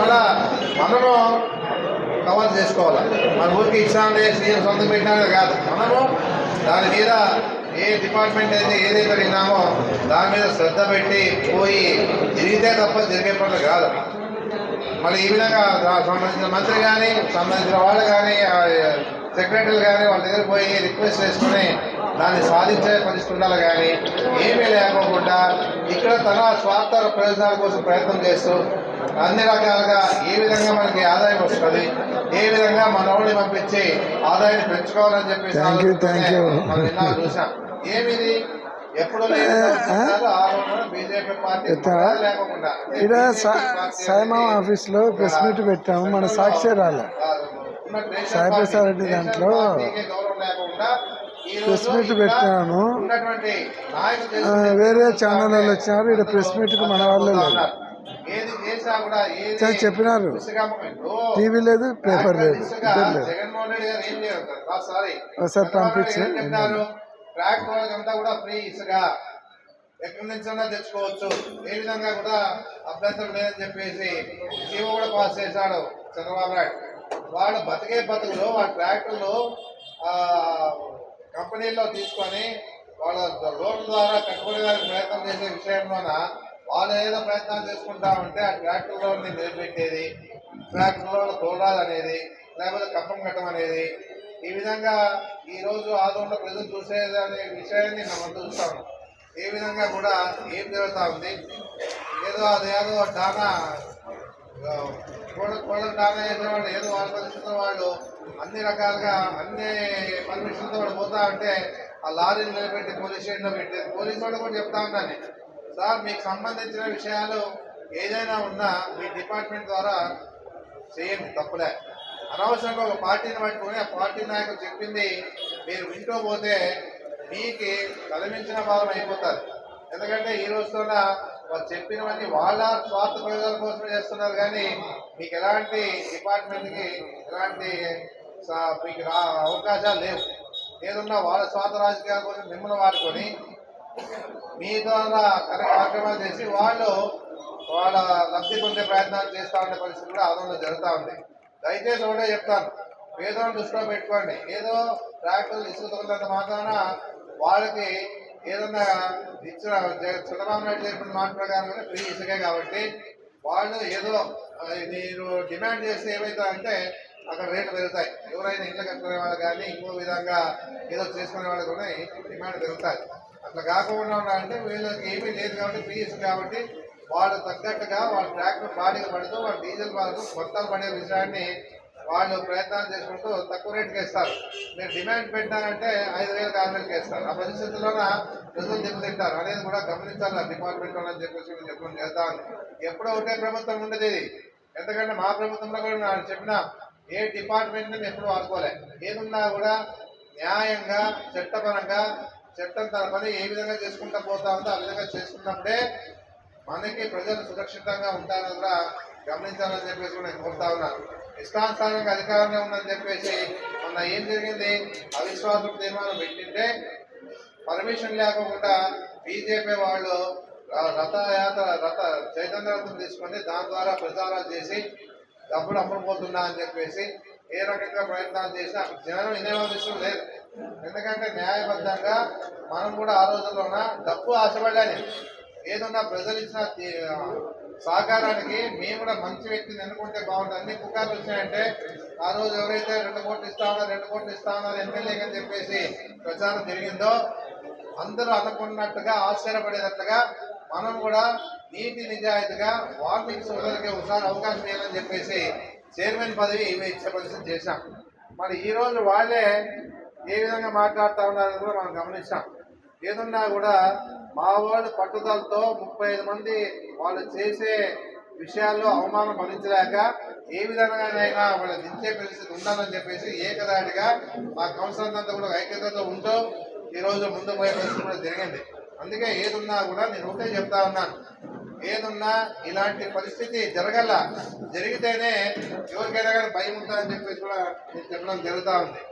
మళ్ళా మనము కవర్ చేసుకోవాలి? మన ఊరికి ఇచ్చామంటే సీఎం సొంతం పెట్టినా కాదు. మనము దాని మీద ఏ డిపార్ట్మెంట్ అయితే ఏదైతే విన్నామో దాని మీద శ్రద్ధ పెట్టి పోయి జరిగితే తప్ప జరిగే పనులు కాదు. మళ్ళీ ఈ విధంగా సంబంధించిన మంత్రి కానీ సంబంధించిన వాళ్ళు కానీ సెక్రటరీలు కానీ వాళ్ళ దగ్గర పోయి రిక్వెస్ట్ చేసుకుని దాన్ని సాధించే పరిస్థితి కానీ ఏమీ లేకోకుండా ఇక్కడ తన స్వార్థ ప్రయోజనాల కోసం ప్రయత్నం చేస్తూ అన్ని రకాలుగా ఏ విధంగా మనకి ఆదాయం వస్తుంది ఏ విధంగా మన వాళ్ళని పంపించి ఆదాయాన్ని పెంచుకోవాలని విన్నా చూసాం ఏమిది? ఇక్కడ సాయిమా ఆఫీస్లో ప్రెస్ మీట్ పెట్టాము మన సాక్షి రాలే. సాయి ప్రసాద్ రెడ్డి దాంట్లో ప్రెస్ మీట్ పెట్టాము. ఆ, వేరే ఛానల్ వాళ్ళు వచ్చినారు ఇక్కడ ప్రెస్ మీట్కి మన వాళ్ళే లేదు చెప్పినారు. టీవీ లేదు పేపర్ లేదు సారీ? పంపించి. ట్రాక్ వాళ్ళకంతా కూడా ఫ్రీ ఎక్కడి నుంచైనా తెచ్చుకోవచ్చు. ఏ విధంగా కూడా అభ్యంతరం లేదని చెప్పేసి జీవో కూడా పాస్ చేశాడు చంద్రబాబు నాయుడు. వాళ్ళు బతికే బతుకులు వాళ్ళ ట్రాక్టర్లు ఆ, కంపెనీల్లో తీసుకొని వాళ్ళ లోన్ ద్వారా కట్టుబడిదానికి ప్రయత్నం చేసే విషయంలోన వాళ్ళు ఏదో ప్రయత్నాలు చేసుకుంటా ఉంటే ఆ ట్రాక్టర్లో లోన్ని నిలబెట్టేది ట్రాక్టర్లో తోడాలు తోడాలనేది లేకపోతే కప్పం కట్టం అనేది ఈ విధంగా ఈరోజు రోజు ఆదోళన ప్రజలు చూసేదనే విషయాన్ని మనం చూస్తాము ఏ విధంగా కూడా ఏం జరుగుతూ ఉంది? ఏదో అది ఏదో డానా కోడ కోడ డానా చేసేవాళ్ళు ఏదో వాళ్ళ పరిస్థితుల్లో వాళ్ళు అన్ని రకాలుగా అన్ని పర్మిషన్తో వాళ్ళు పోతా ఉంటే ఆ లారీని నిలబెట్టి పోలీస్ స్టేషన్లో పెట్టి పోలీసు వాళ్ళు కూడా చెప్తా ఉన్నాను సార్ మీకు సంబంధించిన విషయాలు ఏదైనా ఉన్నా మీ డిపార్ట్మెంట్ ద్వారా చేయండి తప్పులే. అనవసరంగా ఒక పార్టీని పట్టుకొని ఆ పార్టీ నాయకులు చెప్పింది మీరు వింటూ పోతే మీకు కలిమించిన భారం అయిపోతారు. ఎందుకంటే ఈ రోజున వాళ్ళు చెప్పినవన్నీ వాళ్ళ స్వార్థ ప్రయోజనాల కోసమే చేస్తున్నారు కానీ మీకు ఎలాంటి డిపార్ట్మెంట్కి ఎలాంటి మీకు అవకాశాలు లేవు. ఏదన్నా వాళ్ళ స్వార్థ రాజకీయాల కోసం మిమ్మల్ని వాడుకొని మీ ద్వారా కార్యక్రమాలు చేసి వాళ్ళు వాళ్ళ లబ్ధి పొందే ప్రయత్నాలు చేస్తూ ఉండే పరిస్థితి కూడా ఆందోళన జరుగుతూ ఉంది. దయచేసి ఒకటే చెప్తాను. పేదోళ్ళని దృష్టిలో పెట్టుకోండి. ఏదో ట్రాక్టర్లు ఇసుక ఇసుకుతున్నంత మాత్రాన వాళ్ళకి ఏదన్నా ఇచ్చిన చంద్రబాబు నాయుడు చెప్పిన మాట ప్రకారం ఫ్రీ ఇసుకే కాబట్టి వాళ్ళు ఏదో మీరు డిమాండ్ చేస్తే ఏమవుతాయంటే అక్కడ రేట్లు పెరుగుతాయి. ఎవరైనా ఇంట్లో కట్టుకునే వాళ్ళు కానీ ఇంకో విధంగా ఏదో చేసుకునే వాళ్ళు కూడా డిమాండ్ పెరుగుతాయి. అట్లా కాకుండా అంటే వీళ్ళకి ఏమీ లేదు కాబట్టి ఫ్రీస్ కాబట్టి వాళ్ళు తగ్గట్టుగా వాళ్ళ ట్రాక్టర్ బాడీగా పడుతూ వాళ్ళ డీజిల్ పడుతూ మొత్తాలు పడే విషయాన్ని వాళ్ళు ప్రయత్నాలు చేసుకుంటూ తక్కువ రేటుకి ఇస్తారు మీరు డిమాండ్ పెట్టారంటే ఐదు వేలకు ఆరు వేలకి ఇస్తారు ఆ పరిస్థితుల్లోన ప్రజలు దెబ్బతింటారు. అనేది కూడా గమనించాలి డిపార్ట్మెంట్ అని చెప్పేసి నేను చెప్పడం చేస్తాను ఎప్పుడో ఒకటే ప్రభుత్వం ఉండేది. ఇది ఎందుకంటే మా ప్రభుత్వంలో కూడా నేను చెప్పిన ఏ డిపార్ట్మెంట్ని ఎప్పుడు వాడుకోలే. ఏదున్నా కూడా న్యాయంగా చట్టపరంగా చట్టం తన పని ఏ విధంగా చేసుకుంటా పోతా ఉందో ఆ విధంగా చేసుకున్నప్పుడే మనకి ప్రజలు సురక్షితంగా ఉంటారని కూడా గమనించాలని చెప్పేసి కూడా నేను కోరుతా ఉన్నాను ఇష్టానుసారంగా అధికారంలో ఉందని చెప్పేసి మొన్న ఏం జరిగింది? అవిశ్వాస తీర్మానం పెట్టింటే పర్మిషన్ లేకుండా బీజేపీ వాళ్ళు రథయాత్ర రథ చైతన్య రథం తీసుకొని దాని ద్వారా ప్రచారాలు చేసి డబ్బులు అమ్ముడుపోతున్నా అని చెప్పేసి ఏ రకంగా ప్రయత్నాలు చేసినా జనం వినియోగం లేదు. ఎందుకంటే న్యాయబద్ధంగా మనం కూడా ఆ రోజుల్లోన డబ్బు ఆశపడాలి. ఏదన్నా ప్రజలు ఇచ్చిన సహకారానికి మేము కూడా మంచి వ్యక్తిని ఎన్నుకుంటే బాగుంటుంది. అన్ని పుకార్లు వచ్చినాయంటే ఆ రోజు ఎవరైతే రెండు కోట్లు ఇస్తా ఉన్నారు రెండు కోట్లు ఇస్తా ఉన్నారు ఎమ్మెల్యేగా అని చెప్పేసి ప్రచారం జరిగిందో అందరూ అనుకున్నట్టుగా ఆశ్చర్యపడేటట్లుగా మనం కూడా నీతి నిజాయితీగా వాల్మీకి సోదరులకి ఒకసారి అవకాశం ఇవ్వాలని చెప్పేసి చైర్మన్ పదవి ఇవి ఇచ్చే పరిస్థితి చేశాం. మరి ఈరోజు వాళ్ళే ఏ విధంగా మాట్లాడుతూ ఉన్నారని కూడా మనం గమనించాం. ఏదున్నా కూడా మా వాళ్ళు పట్టుదలతో ముప్పై ఐదు మంది వాళ్ళు చేసే విషయాల్లో అవమానం భరించలేక ఏ విధంగానైనా వాళ్ళు దించే పరిస్థితి ఉండాలని చెప్పేసి ఏకదాటిగా మా కౌన్సిలర్ అంతా కూడా ఐక్యతతో ఉంటూ ఈరోజు ముందు పోయే పరిస్థితి కూడా జరిగింది. అందుకే ఏదున్నా కూడా నేను ఒకటే చెప్తా ఉన్నాను ఏదున్నా ఇలాంటి పరిస్థితి జరగల జరిగితేనే ఎవరికైనా కానీ భయం ఉంటుందని చెప్పేసి కూడా నేను చెప్పడం జరుగుతూ ఉంది.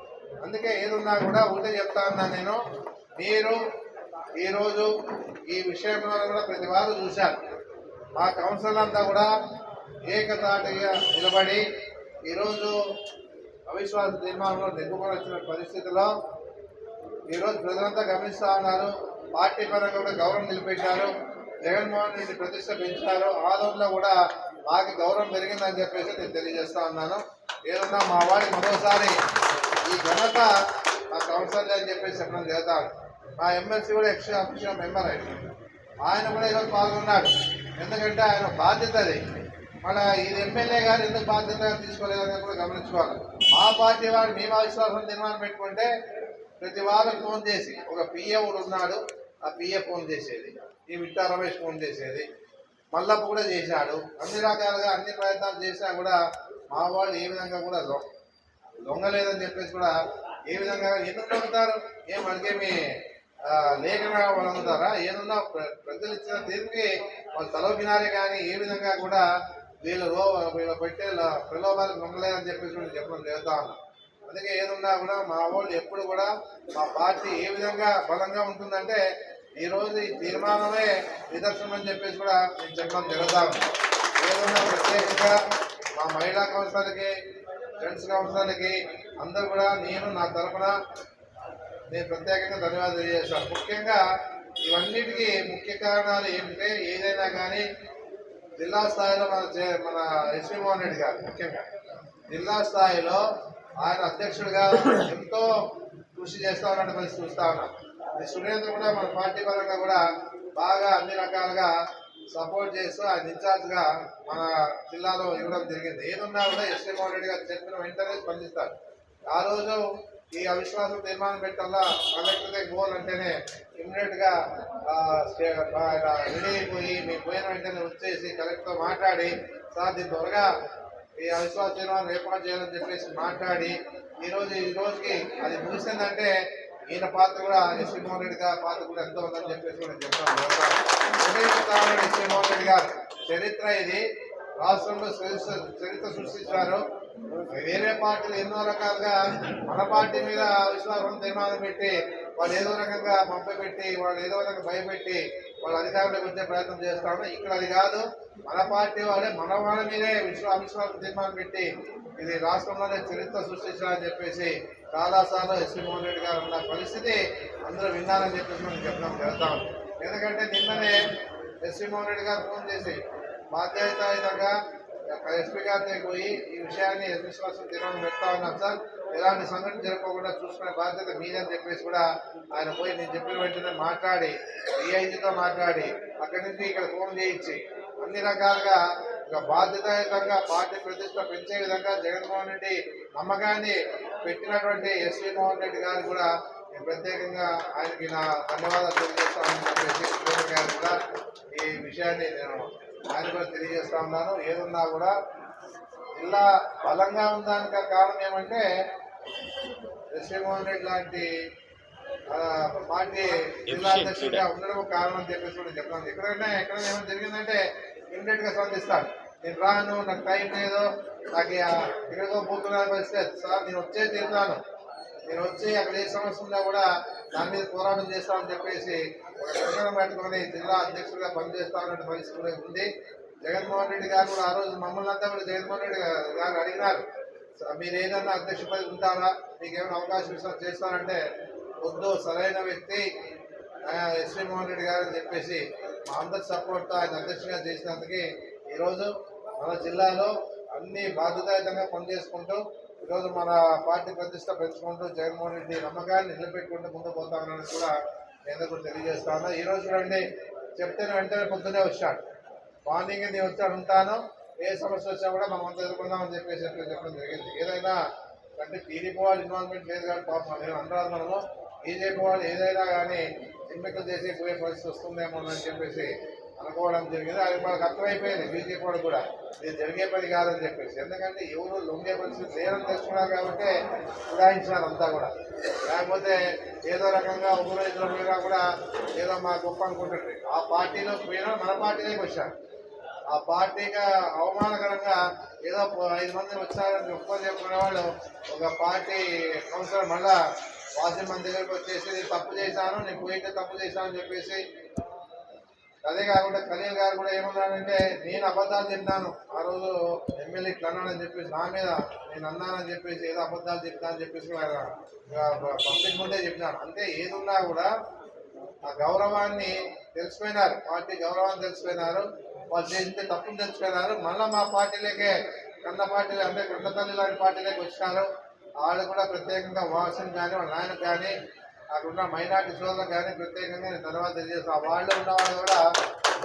అందుకే ఏదున్నా కూడా ఒకటే చెప్తా ఉన్నా నేను. మీరు ఈరోజు ఈ విషయంలో కూడా ప్రతి వారు చూశారు. మా కౌన్సిల్ అంతా కూడా ఏకతాటిగా నిలబడి ఈరోజు అవిశ్వాస తీర్మానంలో నెగ్గుకొని వచ్చిన పరిస్థితిలో ఈరోజు ప్రజలంతా గమనిస్తా ఉన్నారు. పార్టీ పరంగా కూడా గౌరవం నిలిపెట్టారు జగన్మోహన్ రెడ్డి ప్రతిష్ట పెంచారు. ఆదంలో కూడా మాకు గౌరవం పెరిగిందని చెప్పేసి నేను తెలియజేస్తా ఉన్నాను. ఏదన్నా మా వాడి మరోసారి ఈ ఘనత మా కౌన్సిలర్ అని చెప్పేసి చెప్పడం జరుగుతాను మా ఎమ్మెల్సీ కూడా ఎక్స్ట్రా అఫీషియల్ మెంబర్ ఆయన. ఆయన కూడా ఈరోజు పాల్గొన్నాడు. ఎందుకంటే ఆయన బాధ్యత అది. మన ఇది ఎమ్మెల్యే గారు ఎందుకు బాధ్యత తీసుకోలేదని కూడా గమనించుకోవాలి. మా పార్టీ వాడు మేము అవిశ్వాసం తీర్మానం పెట్టుకుంటే ప్రతి వారం ఫోన్ చేసి ఒక పిఏ కూడా ఉన్నాడు ఆ పిఏ ఫోన్ చేసేది. ఈ విట్టా రమేష్ ఫోన్ చేసేది. మల్లప్ప కూడా చేశాడు. అన్ని రకాలుగా అన్ని ప్రయత్నాలు చేసినా కూడా మా వాళ్ళు ఏ విధంగా కూడా దొంగ లేదని చెప్పేసి కూడా ఏ విధంగా ఎందుకు నమ్ముతారు? ఏం మనకేమి లేఖనగా వాళ్ళు నమ్ముతారా? ఏదన్నా ప్ర- ప్రజలు ఇచ్చిన తీర్పుకి వాళ్ళు తలవినారే కానీ ఏ విధంగా కూడా వీళ్ళు రో వీళ్ళు పెట్టే ప్రలోభాలకు నమ్మలేదని చెప్పేసి కూడా చెప్పడం జరుగుతా ఉన్నాం. అందుకే ఏదున్నా కూడా మా వాళ్ళు ఎప్పుడు కూడా మా పార్టీ ఏ విధంగా బలంగా ఉంటుందంటే ఈ రోజు ఈ తీర్మానమే నిదర్శనం అని చెప్పేసి కూడా నేను చెప్పడం జరుగుతా ఏదన్నా ప్రత్యేకంగా మా మహిళా కౌన్సిలర్కి ఫ్రెండ్స్ కౌన్సిలర్లకి అందరూ కూడా నేను నా తరఫున నేను ప్రత్యేకంగా ధన్యవాదాలు తెలియజేస్తాను. ముఖ్యంగా ఇవన్నిటికీ ముఖ్య కారణాలు ఏమిటంటే ఏదైనా కానీ జిల్లా స్థాయిలో మన చే- మన ఎస్వి మోహన్ రెడ్డి గారు ముఖ్యంగా జిల్లా స్థాయిలో ఆయన అధ్యక్షుడిగా ఎంతో కృషి చేస్తా ఉన్నట్టు పరిస్థితి చూస్తా ఉన్నాం. సురేంద్ర కూడా మన పార్టీ పరంగా కూడా బాగా అన్ని రకాలుగా సపోర్ట్ చేస్తూ ఆయన ఇన్ఛార్జ్గా మన జిల్లాలో ఇవ్వడం జరిగింది. ఏదున్నా కూడా ఎస్వి మోహన్ రెడ్డి గారు చెప్పిన వెంటనే స్పందిస్తారు. ఆ రోజు ఈ అవిశ్వాసం తీర్మానం పెట్టాలా? కలెక్టర్ దగ్గర పోవాలంటేనే ఇమ్మీడియట్గా ఆయన రెడీ అయిపోయి మేము పోయిన వెంటనే వచ్చేసి కలెక్టర్తో మాట్లాడి సార్ దీని త్వరగా ఈ అవిశ్వాస తీర్మానం ఏర్పాటు చేయాలని చెప్పేసి మాట్లాడి ఈరోజు ఈ రోజుకి అది ముగిసిందంటే ఈయన పాత్ర కూడా ఎస్వి మోహన్ రెడ్డి గారి పాత్ర కూడా ఎంతో ఉందని చెప్పేసి కూడా చెప్తాను. ఎస్వి మోహన్ రెడ్డి గారు చరిత్ర ఇది. రాష్ట్రంలో చరిత్ర సృష్టించారు. వేరే పార్టీలు ఎన్నో రకాలుగా మన పార్టీ మీద విశ్వాసం తీర్మానం పెట్టి వాళ్ళు ఏదో రకంగా పంపబెట్టి వాళ్ళు ఏదో రకంగా భయపెట్టి వాళ్ళు అధికారంలోకి వచ్చే ప్రయత్నం చేస్తాము. ఇక్కడ అది కాదు మన పార్టీ వాళ్ళే మన వాళ్ళ మీదే విశ్వ అవిశ్వాస తీర్మానం పెట్టి ఇది రాష్ట్రంలోనే చరిత్ర సృష్టించాలని చెప్పేసి చాలాసార్లు ఎస్వి మోహన్ రెడ్డి గారు ఉన్న పరిస్థితి అందరూ విన్నారని చెప్పేసి మనం చెప్పడం జరుగుతాం. ఎందుకంటే నిన్ననే ఎస్వి మోహన్ రెడ్డి గారు ఫోన్ చేసి బాధ్యతాయుతంగా ఎస్పీ గారి దగ్గరికి పోయి ఈ విషయాన్ని విశ్వాసం తీర్మానం పెడతా ఉన్నాం సార్. ఎలాంటి సంఘటన జరగకుండా చూసుకునే బాధ్యత మీదని చెప్పేసి కూడా ఆయన పోయి నేను చెప్పిన వెంటనే మాట్లాడి ఏఐజీతో మాట్లాడి అక్కడి నుంచి ఇక్కడ ఫోన్ చేయించి అన్ని రకాలుగా ఇక బాధ్యతాయుతంగా పార్టీ ప్రతిష్ట పెంచే విధంగా జగన్మోహన్ రెడ్డి నమ్మకాన్ని పెట్టినటువంటి ఎస్వి మోహన్ రెడ్డి గారు కూడా నేను ప్రత్యేకంగా ఆయనకి నా ధన్యవాదాలు తెలియజేస్తానని చెప్పేసి గారు కూడా ఈ విషయాన్ని నేను ఆయన కూడా తెలియజేస్తా ఉన్నాను. ఏదున్నా కూడా జిల్లా బలంగా ఉండడానికి కారణం ఏమంటే ఎస్వి మోహన్ రెడ్డి లాంటి పార్టీ జిల్లా అధ్యక్షుడిగా ఉండడం కారణం అని చెప్పేసి కూడా చెప్తాను ఎక్కడైనా ఎక్కడైనా ఏమైనా జరిగిందంటే ఇమ్మీడియట్గా స్పందిస్తాడు. నేను రాను నాకు టైం లేదు నాకు ఎక్కడికో పోతున్నా పరిస్థితి సార్ నేను వచ్చే తీరుతాను. నేను వచ్చి అక్కడ ఏ సమస్య ఉన్నా కూడా దాని మీద పోరాటం చేస్తామని చెప్పేసి ఒక పెట్టుకొని జిల్లా అధ్యక్షుడిగా పనిచేస్తామన్న పరిస్థితి కూడా ఉంది. జగన్మోహన్ రెడ్డి గారు కూడా ఆ రోజు మమ్మల్ని అంతా కూడా జగన్మోహన్ రెడ్డి గారు అడిగినారు. "స- మీరు ఏదన్నా అధ్యక్ష పదవి ఉంటారా? మీకేమైనా అవకాశం ఇస్తా చేస్తారంటే వద్దు సరైన వ్యక్తి ఎస్వి మోహన్ రెడ్డి గారు అని చెప్పేసి మా అందరి సపోర్ట్తో ఆయన అధ్యక్షంగా చేసినందుకు ఈరోజు మన జిల్లాలో అన్ని బాధ్యతాయుతంగా పనిచేసుకుంటూ ఈరోజు మన పార్టీ ప్రతిష్ట పెంచుకుంటూ జగన్మోహన్ రెడ్డి నమ్మకాన్ని నిలబెట్టుకుంటూ ముందుకు పోతామని కూడా నేను కూడా తెలియజేస్తాను ఈరోజు చూడండి చెప్తే వెంటనే పొద్దునే వచ్చాడు. మార్నింగ్ నేను వచ్చాడు ఉంటాను. ఏ సమస్య వచ్చినా కూడా మనం అంతా ఎదుర్కొందామని చెప్పేసి చెప్పడం జరిగింది. ఏదైనా అంటే టీడీపీ వాళ్ళు ఇన్వాల్వ్మెంట్ లేదు కానీ పాపం మేము అనరాదు మనము. బీజేపీ వాళ్ళు ఏదైనా కానీ ఎన్నికలు చేసి పోయే పరిస్థితి వస్తుందేమో అని చెప్పేసి అనుకోవడం జరిగింది. అది మనకు అర్థమైపోయింది బీజేపీ వాళ్ళు కూడా. ఇది జరిగే పని కాదని చెప్పేసి. ఎందుకంటే ఎవరు లొంగే పరిస్థితి లేదని తెలుసుకున్నారు కాబట్టి ఉడాయించినారు అంతా కూడా. లేకపోతే ఏదో రకంగా ఒకరు ఇద్దరు పోయినా కూడా ఏదో మా గొప్ప అనుకుంటుంది ఆ పార్టీలో పోయినా మన పార్టీలోకి వచ్చారు. ఆ పార్టీగా అవమానకరంగా ఏదో ఐదు మంది వచ్చారని గొప్ప చెప్పుకునే వాళ్ళు ఒక పార్టీ కౌన్సిలర్ మళ్ళా వాసి మన దగ్గరకు వచ్చేసి నేను తప్పు చేశాను నేను పోయింటే తప్పు చేశాను అని చెప్పేసి అదే కాకుండా ఖలీల్ గారు కూడా ఏమన్నాడంటే నేను అబద్ధాలు చెప్పినాను ఆ రోజు ఎమ్మెల్యే ఇట్లా అన్నాడని చెప్పేసి నా మీద నేను అన్నానని చెప్పేసి ఏదో అబద్ధాలు చెప్తా అని చెప్పేసి ఆయన పబ్లిక్ ముందే చెప్పినాను అంటే ఏదున్నా కూడా ఆ గౌరవాన్ని తెలిసిపోయినారు పార్టీ గౌరవాన్ని తెలిసిపోయినారు. వాళ్ళు చేస్తే తప్పులు తెలిసిపోయినారు మళ్ళీ మా పార్టీలోకే కన్న పార్టీలు అంటే కన్న తల్లి లాంటి పార్టీలోకి వచ్చినారు. వాళ్ళు కూడా ప్రత్యేకంగా వాసన్ కానీ వాళ్ళ నాయన కానీ అక్కడ ఉన్న మైనార్టీ సోదరులు కానీ ప్రత్యేకంగా నేను తర్వాత తెలియజేస్తాను వాళ్ళు ఉన్న వాళ్ళు కూడా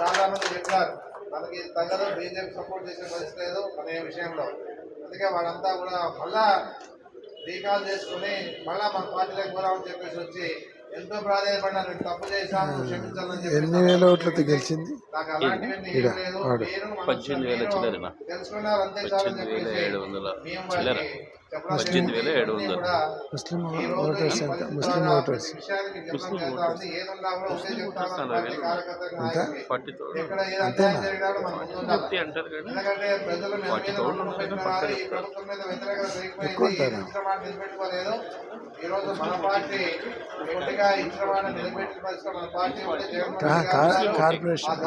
చాలామంది చెప్పారు మనకి తగ్గదు బీజేపీ సపోర్ట్ చేసే పరిస్థితి లేదు అనే విషయంలో. అందుకే వాళ్ళంతా కూడా మళ్ళా రీకాల్ చేసుకుని మళ్ళా మన పార్టీలోకి పోదామని చెప్పేసి వచ్చి ఎంతో ప్రాధాన్యపడినారు నేను తప్పు చేశాను క్షమించాలని చెప్పి ఎన్ని వేల ఓట్లతో గెలిచింది నాకు అలాంటివన్నీ ఏం లేదు పద్దెనిమిది వేల చిల్లరేనా? తెలుసుకున్నారు అంతే చాలని పద్దెనిమిది వేల చెప్పేసి ఏడు వందల మేము చిల్లర. పద్దెనిమిది వేల ఏడు. వందలు. ముస్లిం ఓటర్స్ ఎంత ముస్లిం ఓటర్స్ ముస్లిం చెప్తాను ముస్లిం ఓటర్స్ ఎంత? నాయకులకి. ఫార్టీ థౌసండ్ ఉండాలి. ఫిఫ్టీ అంటారు కానీ ఉన్నది పెట్టుకున్నారు. పక్కన ఎక్కువ. ఉంటారు. కార్పొరేషన్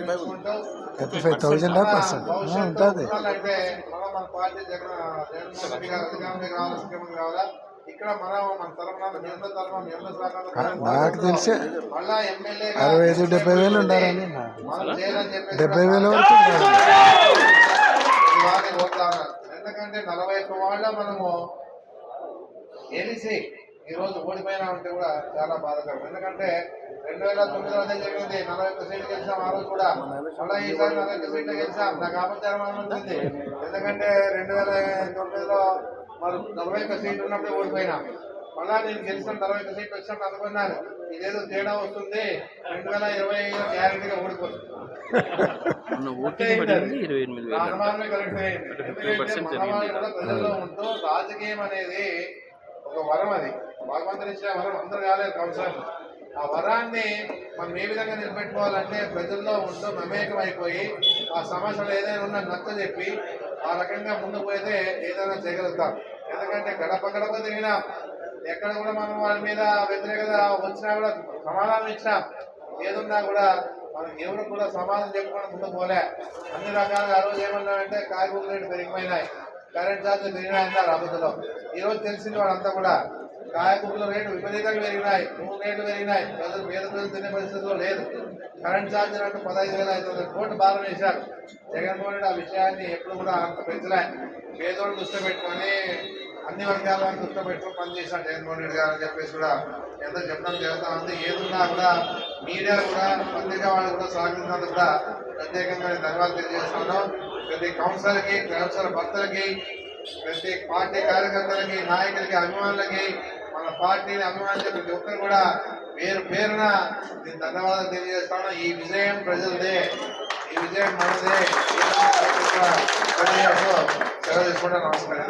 పెంచుకుంటూ థర్టీ ఫైవ్ థౌజండ్ పర్సెంట్ భవిష్యత్తు ఉంటుంది నాకు తెలిసే అరవై ఐదు డెబ్బై వేలు ఉండాలని డెబ్బై వేల వరకు. ఎందుకంటే నలభై ఒక్క వాళ్ళ మనము గెలిచి ఈ రోజు ఓడిపోయినా ఉంటే కూడా చాలా బాధకరం. ఎందుకంటే రెండు వేల తొమ్మిదిలో అదే జరిగింది. నలభై ఒక్క సీట్లు గెలిచాం ఆ రోజు కూడా. మళ్ళీ ఈసారి నలభై ఒక్క సీట్లు గెలిచాం. నాకు ఆపచారం ఉంటుంది ఎందుకంటే రెండు వేల తొమ్మిదిలో మరి నలభై ఒక్క సీట్లు ఉన్నప్పుడు ఓడిపోయినాం. మళ్ళా నేను గెలిచిన నలభై ఒక్క సీట్లు వచ్చినప్పుడు అనుకున్నాను. ఇదేదో తేడా వస్తుంది. రెండు వేల ఇరవై ఐదు గ్యారెంటీగా ఓడిపోతుంది అనుమానమే కరెక్ట్ అయింది. ప్రజల్లో ఉంటూ రాజకీయం అనేది ఒక వరం అది. భగవంతుని ఇచ్చిన వరం అందరు కాలేదు కంసం ఆ వరాన్ని మనం ఏ విధంగా నిలబెట్టుకోవాలంటే ప్రజల్లో ఉంటూ మమేకమైపోయి అయిపోయి ఆ సమస్యలు ఏదైనా ఉన్నా నచ్చ చెప్పి ఆ రకంగా ముందుకు పోయితే ఏదైనా చేయగలుగుతాం. ఎందుకంటే గడప గడప తిరిగినా ఎక్కడ కూడా మనం వాళ్ళ మీద వ్యతిరేకత వచ్చినా కూడా సమాధానం ఇచ్చినాం. ఏదున్నా కూడా మనం ఎవరు కూడా సమాధానం చెప్పుకొని ముందుకు పోలే. అన్ని రకాలుగా ఆ రోజు ఏమన్నారంటే కాయగూరల రేటు పెరిగిపోయినాయి. కరెంట్ ఛార్జీలు పెరిగినాయి అన్నారు ఈరోజు ఈ రోజు తెలిసింది వాళ్ళంతా కూడా కాయగూరల రేటు విపరీతంగా పెరిగినాయి నూనె రేట్లు పెరిగినాయి ప్రజలు పేద ప్రజలు తినే పరిస్థితుల్లో లేదు. కరెంట్ ఛార్జీలు అంటే పదహైదు వేల ఐదు వందల కోట్లు భారం వేశారు. జగన్మోహన్ రెడ్డి ఆ విషయాన్ని ఎప్పుడు కూడా అంత పెంచలే పేదోళ్ళు దృష్టి పెట్టుకొని అన్ని వర్గాలను దృష్టి పెట్టుకుని పనిచేశారు జగన్మోహన్ రెడ్డి గారు అని చెప్పేసి కూడా ఎంతో చెప్పడం జరుగుతా ఉంది. ఏదున్నా కూడా మీడియా కూడా పత్రికా వాళ్ళు కూడా సహకరించినందుకు కూడా ప్రత్యేకంగా ధన్యవాదాలు తెలియజేస్తున్నాను. ప్రతి కౌన్సిలర్కి కౌన్సిలర్ భక్తులకి ప్రతి పార్టీ కార్యకర్తలకి నాయకులకి అభిమానులకి మన పార్టీని అభిమానించే ప్రతి ఒక్కరు కూడా పేరు పేరున నేను ధన్యవాదాలు తెలియజేస్తాను. ఈ విజయం ప్రజలదే. ఈ విజయం మనదే. సెలవు తీసుకుంటా నమస్కారం.